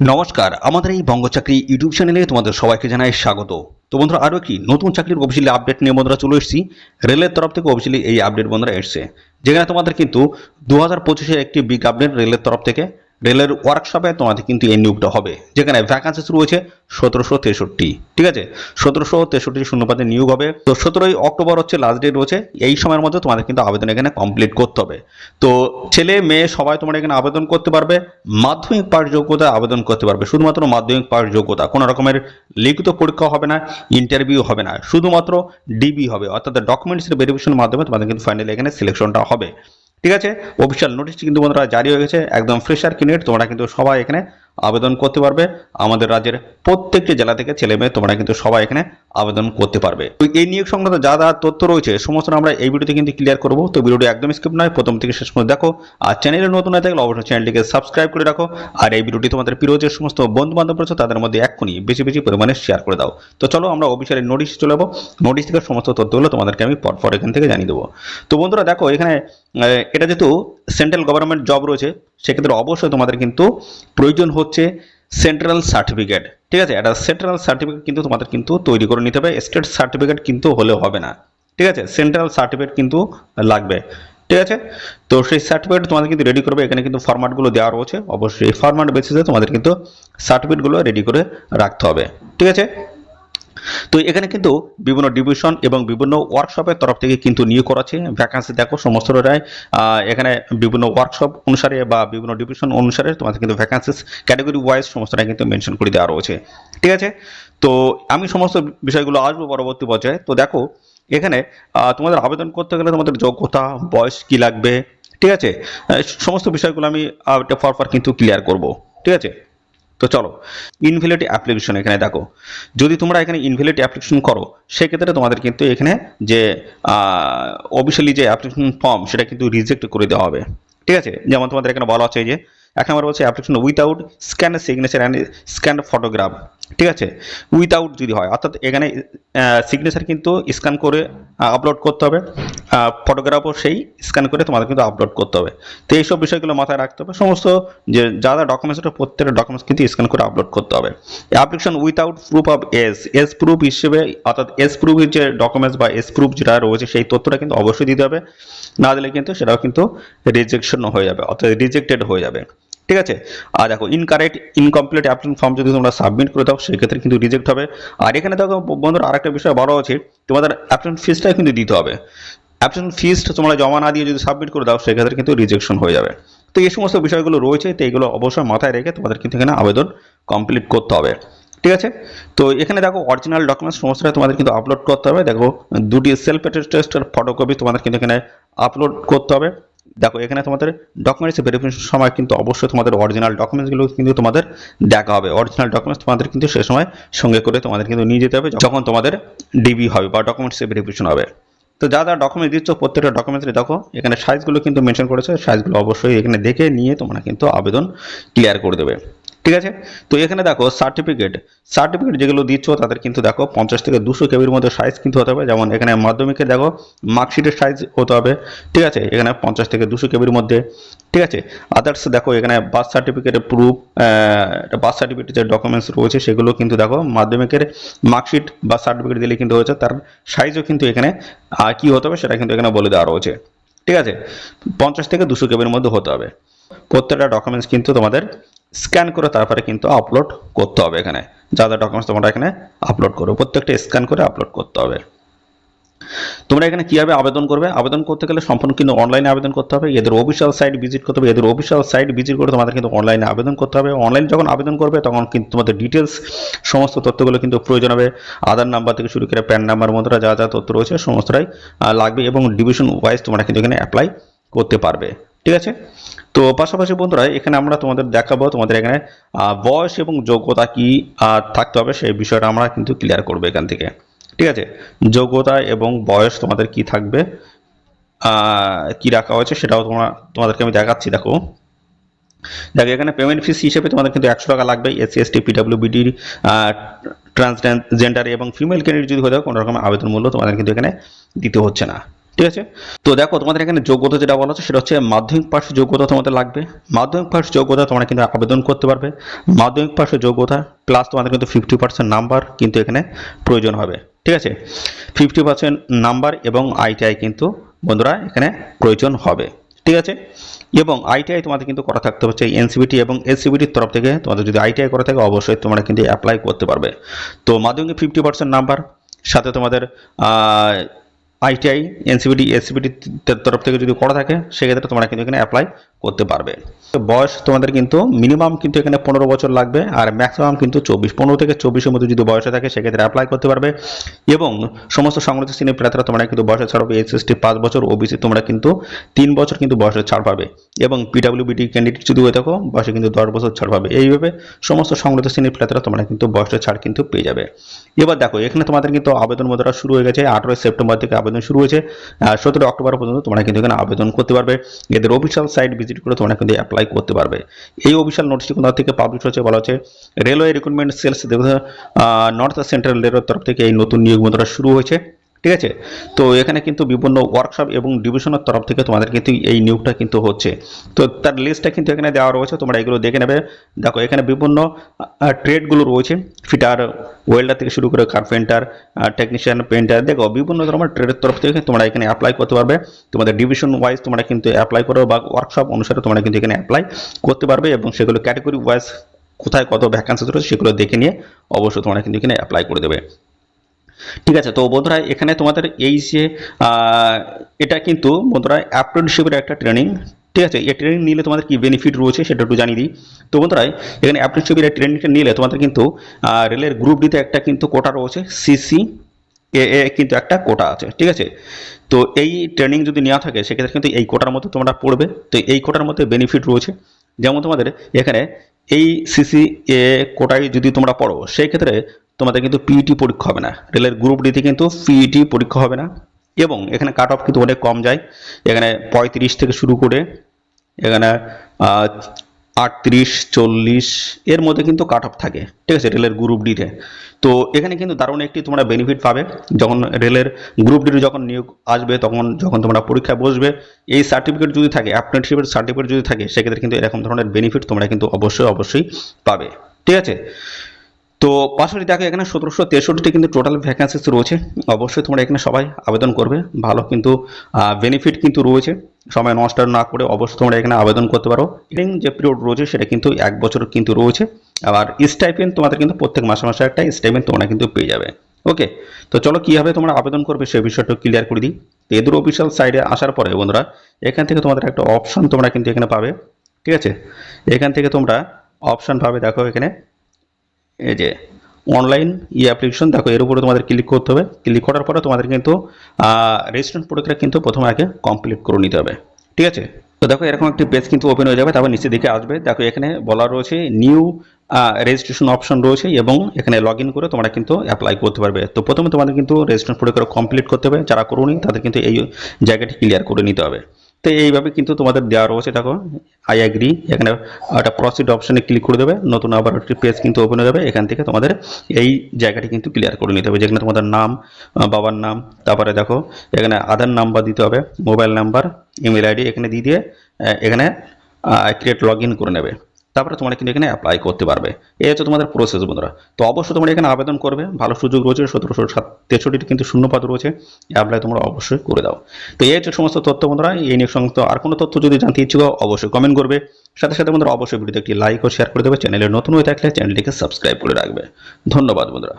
নমস্কার, আমাদের এই বঙ্গ চাকরি ইউটিউব চ্যানেলে তোমাদের সবাইকে জানাই স্বাগত। তো বন্ধুরা, আরও একটি নতুন চাকরির অফিসিয়ালি আপডেট নিয়ে বন্ধুরা চলে এসেছি। রেলের তরফ থেকে অফিসিয়ালি এই আপডেট বন্ধুরা এসছে। যেখানে তোমাদের কিন্তু দু হাজার একটি বিগ আপডেট রেলের তরফ থেকে রেলের ওয়ার্কশপে তোমাদের কিন্তু এই নিয়োগটা হবে। যেখানে ভ্যাকান্সি শুরু হয়েছে সতেরোশো তেষট্টি। ঠিক আছে? সতেরোশো তেষট্টি শূন্যপাতে নিয়োগ হবে। তো সতেরোই অক্টোবর হচ্ছে লাস্ট ডেট রয়েছে। এই সময়ের মধ্যে তোমাদের কিন্তু আবেদন এখানে কমপ্লিট করতে হবে। তো ছেলে, মেয়ে সবাই তোমরা এখানে আবেদন করতে পারবে। মাধ্যমিক পাস যোগ্যতা আবেদন করতে পারবে। শুধুমাত্র মাধ্যমিক পাস যোগ্যতা। কোনো রকমের লিখিত পরীক্ষা হবে না ইন্টারভিউ হবে না। শুধুমাত্র ডিবি হবে। অর্থাৎ ডকুমেন্টসের ভেরিফিকেশনের মাধ্যমে তোমাদের কিন্তু ফাইনালি এখানে সিলেকশনটা হবে। ঠিক আছে? অফিসিয়াল নোটিশটি কিন্তু বন্ধুরা জারি হয়ে গেছে। একদম ফ্রেশার কিনেট তোমরা কিন্তু সবাই এখানে আবেদন করতে পারবে। আমাদের রাজ্যের প্রত্যেকটি জেলা থেকে ছেলে মেয়ে, তোমরা কিন্তু সবাই এখানে আবেদন করতে পারবে। এই নিয়োগ সংক্রান্ত যা যা তথ্য রয়েছে, সমস্ত আমরা এই ভিডিওতে কিন্তু ক্লিয়ার করব। তো ভিডিওটি একদম স্কিপ নয়, প্রথম থেকে শেষ পর্যন্ত দেখো। আর চ্যানেলে নতুন হয়ে থাকলে অবশ্যই চ্যানেলটিকে সাবস্ক্রাইব করে রাখো। আর এই ভিডিওটি তোমাদের প্রিয় যে সমস্ত বন্ধু বান্ধব রয়েছে, তাদের মধ্যে এক্ষুনি বেশি বেশি পরিমাণে শেয়ার করে দাও। তো চলো আমরা অফিসিয়ালি নোটিশ চলে যাব। নোটিশ থেকে সমস্ত তথ্যগুলো তোমাদেরকে আমি পরপর এখান থেকে জানিয়ে দেবো। তো বন্ধুরা দেখো, এখানে এটা যেহেতু সেন্ট্রাল গভর্নমেন্ট জব রয়েছে সেক্ষেত্রে অবশ্যই তোমাদের কিন্তু প্রয়োজন হচ্ছে সেন্ট্রাল সার্টিফিকেট ঠিক আছে? একটা সেন্ট্রাল সার্টিফিকেট কিন্তু তোমাদের কিন্তু তৈরি করে নিতে হবে। স্টেট সার্টিফিকেট কিন্তু হলে হবে না, ঠিক আছে? সেন্ট্রাল সার্টিফিকেট কিন্তু লাগবে, ঠিক আছে? তো সেই সার্টিফিকেট তোমাদের কিন্তু রেডি করবে। এখানে কিন্তু ফরম্যাটগুলো দেওয়া রয়েছে। অবশ্যই এই ফরম্যাট বেসিসে তোমাদের কিন্তু সার্টিফিকেটগুলো রেডি করে রাখতে হবে, ঠিক আছে? তো এখানে কিন্তু বিভিন্ন ডিভিশন এবং বিভিন্ন ওয়ার্কশপের তরফ থেকে কিন্তু নিয়োগ করা আছে। ভ্যাকান্সি দেখো সমস্তটাই আহ, এখানে বিভিন্ন ওয়ার্কশপ অনুসারে বা বিভিন্ন ডিভিশন অনুসারে তোমাদের কিন্তু ভ্যাকান্সিস ক্যাটাগরি ওয়াইজ সমস্তটাই কিন্তু মেনশন করে দেওয়া রয়েছে। ঠিক আছে? তো আমি সমস্ত বিষয়গুলো আসব পরবর্তী পর্যায়ে। তো দেখো এখানে তোমাদের আবেদন করতে গেলে তোমাদের যোগ্যতা বয়স কি লাগবে? ঠিক আছে? সমস্ত বিষয়গুলো আমি ফর ফর কিন্তু ক্লিয়ার করব। ঠিক আছে? তো চলো ইনভ্যালিড অ্যাপ্লিকেশন এখানে দেখো। যদি তোমরা এখানে ইনভ্যালিড অ্যাপ্লিকেশন করো, সেক্ষেত্রে তোমাদের কিন্তু এখানে যে অফিসিয়ালি যে অ্যাপ্লিকেশন ফর্ম সেটা কিন্তু রিজেক্ট করে দেওয়া হবে। ঠিক আছে? যেমন তোমাদের এখানে বলা আছে যে এক নম্বর বলছে application without scan signature and scan photograph ঠিক আছে? উইথাউট যদি হয়, অর্থাৎ এখানে সিগনেচার কিন্তু স্ক্যান করে আপলোড করতে হবে। ফটোগ্রাফও সেই স্ক্যান করে তোমাদের কিন্তু আপলোড করতে হবে। তো এইসব বিষয়গুলো মাথায় রাখতে হবে। সমস্ত যে, যা যা ডকুমেন্টস ওটা প্রত্যেকটা ডকুমেন্টস কিন্তু স্ক্যান করে আপলোড করতে হবে। Application without proof of S S proof হিসেবে, অর্থাৎ এস প্রুফের যে ডকুমেন্টস বা এস প্রুফ যেটা রয়েছে, সেই তথ্যটা কিন্তু অবশ্যই দিতে হবে। না দিলে কিন্তু সেটাও কিন্তু রিজেকশন হয়ে যাবে, অর্থাৎ রিজেক্টেড হয়ে যাবে। ঠিক আছে? আর দেখো ইনকারেক্ট ইনকমপ্লিট অ্যাপ্লিকেশন ফর্ম যদি তোমরা সাবমিট করে দাও, সেক্ষেত্রে কিন্তু রিজেক্ট হবে। আর এখানে দেখো, বন্ধুরা, আরেকটা বিষয় বড় আছে। তোমাদের অ্যাপ্লিকেশন ফিসটা কিন্তু দিতে হবে। অ্যাপ্লিকেশন ফিস তোমরা জমা না দিয়ে যদি সাবমিট করে দাও, সেক্ষেত্রে কিন্তু রিজেকশন হয়ে যাবে। তো এই সমস্ত বিষয়গুলো রয়েছে, তো এগুলো অবশ্যই মাথায় রেখে তোমাদের কিন্তু এখানে আবেদন কমপ্লিট করতে হবে। ঠিক আছে? তো এখানে দেখো অরিজিনাল ডকুমেন্টস সমস্তটা তোমাদের কিন্তু আপলোড করতে হবে। দেখো, দুটি সেলফ অ্যাটেস্টের ফটোকপি তোমাদের কিন্তু এখানে আপলোড করতে হবে। দেখো, এখানে তোমাদের ডকুমেন্টস ভেরিফিকেশন সময় কিন্তু অবশ্যই তোমাদের অরিজিনাল ডকুমেন্টসগুলো কিন্তু তোমাদের দেখা হবে। অরিজিনাল ডকুমেন্টস তোমাদের কিন্তু সে সময় সঙ্গে করে তোমাদের কিন্তু নিয়ে যেতে হবে যখন তোমাদের ডিবি হবে বা ডকুমেন্টস ভেরিফিকেশন হবে। তো যা যা ডকুমেন্ট দিচ্ছ, প্রত্যেকটা ডকুমেন্টসে দেখো, এখানে সাইজগুলো কিন্তু মেনশন করেছে সাইজগুলো অবশ্যই এখানে দেখে নিয়ে তোমরা কিন্তু আবেদন ক্লিয়ার করে দেবে। ঠিক আছে? তো এখানে দেখো সার্টিফিকেট সার্টিফিকেট যেগুলো দিচ্ছ, তাদের কিন্তু দেখো পঞ্চাশ থেকে দুশো কেবির মধ্যে সাইজ কিন্তু হতে হবে। যেমন এখানে মাধ্যমিকে দেখো মার্কশিটের সাইজ হতে হবে। ঠিক আছে? এখানে পঞ্চাশ থেকে দুশো কেবির মধ্যে। ঠিক আছে? আদার্স দেখো এখানে বার্থ সার্টিফিকেটের প্রুফ বার্থ সার্টিফিকেটের যে ডকুমেন্টস রয়েছে, সেগুলো কিন্তু দেখো মাধ্যমিকের মার্কশিট বা সার্টিফিকেট দিলে কিন্তু হয়েছে। তার সাইজও কিন্তু এখানে কি হতে হবে সেটা কিন্তু এখানে বলে দেওয়া রয়েছে। ঠিক আছে? পঞ্চাশ থেকে দুশো কেবির মধ্যে হতে হবে। প্রত্যেকটা ডকুমেন্টস কিন্তু তোমাদের স্ক্যান করে তারপরে কিন্তু আপলোড করতে হবে এখানে। যা যা ডকুমেন্টস তোমরা এখানে আপলোড করো, প্রত্যেকটা স্ক্যান করে আপলোড করতে হবে। তোমরা এখানে কীভাবে আবেদন করবে? আবেদন করতে গেলে সম্পূর্ণ কিন্তু অনলাইনে আবেদন করতে হবে, এদের অফিসিয়াল সাইট ভিজিট করতে হবে, এদের অফিসিয়াল সাইট ভিজিট করে তোমাদের কিন্তু অনলাইনে আবেদন করতে হবে। অনলাইন যখন আবেদন করবে, তখন কিন্তু তোমাদের ডিটেলস সমস্ত তথ্যগুলো কিন্তু প্রয়োজন হবে। আধার নাম্বার থেকে শুরু করে প্যান নাম্বার মধ্যে যা যা তথ্য রয়েছে, সমস্তটাই লাগবে এবং ডিভিশন ওয়াইজ তোমরা কিন্তু এখানে অ্যাপ্লাই করতে পারবে। ঠিক আছে? তো পাশাপাশি বন্ধুরা, এখানে আমরা তোমাদের দেখাবো তোমাদের এখানে বয়স এবং যোগ্যতা কি থাকতে হবে সেই বিষয়টা আমরা কিন্তু ক্লিয়ার করব এখান থেকে। ঠিক আছে? যোগ্যতা এবং বয়স তোমাদের কি থাকবে কি রাখা হয়েছে সেটাও তোমরা, তোমাদেরকে আমি দেখাচ্ছি, দেখো। দেখো, এখানে পেমেন্ট ফিস হিসেবে তোমাদের কিন্তু একশো টাকা লাগবে S SC ST PW BD transgender এবং ফিমেল ক্যান্ডিডেট যদি হয়ে থাকে, কোনো রকম আবেদন মূল্য তোমাদের কিন্তু এখানে দিতে হচ্ছে না। ঠিক আছে? তো দেখো, তোমাদের এখানে যোগ্যতা যেটা বলা হচ্ছে, সেটা হচ্ছে মাধ্যমিক পাশ যোগ্যতা তোমাদের লাগবে। মাধ্যমিক পাশ যোগ্যতা তোমরা কিন্তু আবেদন করতে পারবে। মাধ্যমিক পাশ যোগ্যতা প্লাস তোমাদের কিন্তু ফিফটি পার্সেন্ট নাম্বার কিন্তু এখানে প্রয়োজন হবে। ঠিক আছে? ফিফটি পার্সেন্ট নাম্বার এবং আইটিআই কিন্তু বন্ধুরা এখানে প্রয়োজন হবে। ঠিক আছে? এবং আইটিআই তোমাদের কিন্তু করা থাকতে হচ্ছে এনসিবিটি এবং এসসিবিটির তরফ থেকে তোমাদের যদি আইটিআই করা থাকে, অবশ্যই তোমরা কিন্তু অ্যাপ্লাই করতে পারবে। তো মাধ্যমিক ফিফটি পার্সেন্ট নাম্বার সাথে তোমাদের আইটিআই এনসিবিটি এসসিবিটির তরফ থেকে যদি করা থাকে সেক্ষেত্রে তোমরা কিন্তু এখানে অ্যাপ্লাই করতে পারবে। তো বয়স তোমাদের কিন্তু মিনিমাম কিন্তু এখানে পনেরো বছর লাগবে আর ম্যাক্সিমাম কিন্তু চব্বিশ, পনেরো থেকে চব্বিশের মধ্যে যদি বয়সে থাকে সেক্ষেত্রে অ্যাপ্লাই করতে পারবে। এবং সমস্ত সংগঠিত শ্রেণির প্রার্থীরা তোমরা কিন্তু বয়সে ছাড় পাবে এস এসটি পাঁচ বছর ওবিসি তোমরা কিন্তু তিন বছর কিন্তু বয়সে ছাড় পাবে। এবং পিডাব্লিউবিটি ক্যান্ডিডেট যদি হয়ে থাকো, বয়সে কিন্তু দশ বছর ছাড় পাবে। এইভাবে সমস্ত সংগঠিত শ্রেণির প্রার্থীরা তোমরা কিন্তু বয়সে ছাড় কিন্তু পেয়ে যাবে। এবার দেখো, এখানে তোমাদের কিন্তু আবেদন মধ্যে শুরু হয়ে গেছে। আঠারোই সেপ্টেম্বর থেকে আবেদন শুরু হয়েছে। সতেরো অক্টোবর পর্যন্ত তোমরা কিন্তু এখানে আবেদন করতে পারবে। এদের অফিসিয়াল সাইট ভিজিট করে তোমরা কিন্তু অ্যাপ্লাই করতে পারবে। এই অফিসিয়াল নোটিশটি কোথা থেকে পাবলিশ হচ্ছে বলা হচ্ছে railway recruitment cells north central রেলওয়ের তরফ থেকে এই নতুন নিয়োগ মুদ্রা শুরু হয়েছে। ঠিক আছে? তো এখানে কিন্তু বিভিন্ন ওয়ার্কশপ এবং ডিভিশনের তরফ থেকে তোমাদের কিন্তু এই নিয়োগটা কিন্তু হচ্ছে। তো তার লিস্টটা কিন্তু এখানে দেওয়া রয়েছে, তোমরা এগুলো দেখে নেবে। দেখো, এখানে বিভিন্ন ট্রেডগুলো রয়েছে। ফিটার ওয়েল্ডার থেকে শুরু করে কার্পেন্টার টেকনিশিয়ান পেন্টার দেখো, বিভিন্ন ধরনের ট্রেডের তরফ থেকে তোমরা এখানে অ্যাপ্লাই করতে পারবে। তোমাদের ডিভিশন ওয়াইজ তোমরা কিন্তু অ্যাপ্লাই করো বা ওয়ার্কশপ অনুসারে তোমরা কিন্তু এখানে অ্যাপ্লাই করতে পারবে এবং সেগুলো ক্যাটাগরি ওয়াইজ কোথায় কত ভ্যাকান্সি রয়েছে সেগুলো দেখে নিয়ে অবশ্যই তোমরা কিন্তু এখানে অ্যাপ্লাই করে দেবে। ঠিক আছে, তো বন্ধুরা এখানে তোমাদের এই যে এটা কিন্তু বন্ধুরা অ্যাপ্রেন্টিসশিপের একটা ট্রেনিং ঠিক আছে? এই ট্রেনিং নিলে তোমাদের কি বেনিফিট রয়েছে সেটা একটু জানিয়ে দিই। তো বন্ধুরা, এখানে অ্যাপ্রেন্টিসশিপের এই ট্রেনিংটা নিলে তোমাদের কিন্তু রেলের গ্রুপ ডিতে একটা কিন্তু কোটা রয়েছে সিসি এ এ কিন্তু একটা কোটা আছে, ঠিক আছে? তো এই ট্রেনিং যদি নেওয়া থাকে, সেক্ষেত্রে কিন্তু এই কোটার মধ্যে তোমরা পড়বে। তো এই কোটার মধ্যে বেনিফিট রয়েছে। যেমন তোমাদের এখানে এই সিসি এ কোটায় যদি তোমরা পড়ো সেই ক্ষেত্রে তোমাদের কিন্তু পিইটি পরীক্ষা হবে না। রেলের গ্রুপ ডিতে কিন্তু পিইটি পরীক্ষা হবে না। এবং এখানে কাট অফ কিন্তু অনেক কম যায়। এখানে পঁয়ত্রিশ থেকে শুরু করে এখানে আটত্রিশ, চল্লিশ এর মধ্যে কিন্তু কাট অফ থাকে। ঠিক আছে, রেলের গ্রুপ ডিতে তো। এখানে কিন্তু দারুণ একটি তোমরা বেনিফিট পাবে। যখন রেলের গ্রুপ ডিতে যখন নিয়োগ আসবে, তখন, যখন তোমরা পরীক্ষায় বসবে, এই সার্টিফিকেট যদি থাকে অ্যাপ্রেন্টিসশিপের সার্টিফিকেট যদি থাকে, সেক্ষেত্রে কিন্তু এরকম ধরনের বেনিফিট তোমরা কিন্তু অবশ্যই অবশ্যই পাবে। ঠিক আছে? তো পাশাপাশি দেখো এখানে সতেরোশো তেষট্টিটি কিন্তু টোটাল ভ্যাকান্সিস রয়েছে। অবশ্যই তোমরা এখানে সবাই আবেদন করবে। ভালো কিন্তু বেনিফিট কিন্তু রয়েছে। সময় নষ্ট না করে অবশ্যই তোমরা এখানে আবেদন করতে পারো। ট্রেনিং যে পিরিয়ড রয়েছে সেটা কিন্তু এক বছর কিন্তু রয়েছে। আবার স্টাইপেন তোমাদের কিন্তু প্রত্যেক মাসে মাসে একটা স্টাইপেন্ড তোমরা কিন্তু পেয়ে যাবে। ওকে তো চলো কীভাবে তোমরা আবেদন করবে সেই বিষয়টা ক্লিয়ার করে দিই। তো এদের অফিসিয়াল সাইডে আসার পরে বন্ধুরা, এখান থেকে তোমাদের একটা অপশন তোমরা কিন্তু এখানে পাবে। ঠিক আছে? এখান থেকে তোমরা অপশন পাবে দেখো এখানে। এই যে অনলাইন ই অ্যাপ্লিকেশন দেখো এর উপরে তোমাদের ক্লিক করতে হবে। ক্লিক করার পরে তোমাদের কিন্তু রেজিস্ট্রেশন প্রক্রিয়া কিন্তু প্রথমে আগে কমপ্লিট করে নিতে হবে। ঠিক আছে? তো দেখো এরকম একটি পেজ কিন্তু ওপেন হয়ে যাবে, তারপর নিচের দিকে আসবে। দেখো এখানে বলা রয়েছে নিউ রেজিস্ট্রেশন অপশন রয়েছে এবং এখানে লগ ইন করে তোমরা কিন্তু অ্যাপ্লাই করতে পারবে। তো প্রথমে তোমাদের কিন্তু রেজিস্ট্রেশন প্রক্রিয়া কমপ্লিট করতে হবে। যারা করুনি, তাদের কিন্তু এই জায়গাটি ক্লিয়ার করে নিতে হবে। তো এইভাবে কিন্তু তোমাদের দেওয়া রয়েছে, দেখো আই অ্যাগ্রি এখানে একটা প্রসিড অপশানে ক্লিক করে দেবে, নতুন আবার একটি পেজ কিন্তু ওপেন হয়ে যাবে, এখান থেকে তোমাদের এই জায়গাটি কিন্তু ক্লিয়ার করে নিতে হবে, যেখানে তোমাদের নাম বাবার নাম, তারপরে দেখো, এখানে আধার নাম্বার দিতে হবে মোবাইল নাম্বার ইমেল আইডি এখানে দিয়ে দিয়ে এখানে ক্রিয়েট লগ ইন করে নেবে। তারপরে তোমরা কিন্তু এখানে অ্যাপ্লাই করতে পারবে। এই হচ্ছে তোমাদের প্রসেস বন্ধুরা। তো অবশ্যই তোমরা এখানে আবেদন করবে। ভালো সুযোগ রয়েছে, সতেরোশো সাত তেষট্টিটি কিন্তু শূন্যপাত রয়েছে। অ্যাপ্লাই তোমরা অবশ্যই করে দাও। তো এই হচ্ছে সমস্ত তথ্য বন্ধুরা। এই নিয়ে সমস্ত আর কোনো তথ্য যদি জানতে ইচ্ছুক অবশ্যই কমেন্ট করবে। সাথে সাথে বন্ধুরা, অবশ্যই ভিডিওতে একটি লাইক ও শেয়ার করে দেবে। চ্যানেলে নতুন হয়ে থাকলে চ্যানেলটিকে সাবস্ক্রাইব করে রাখবে। ধন্যবাদ বন্ধুরা।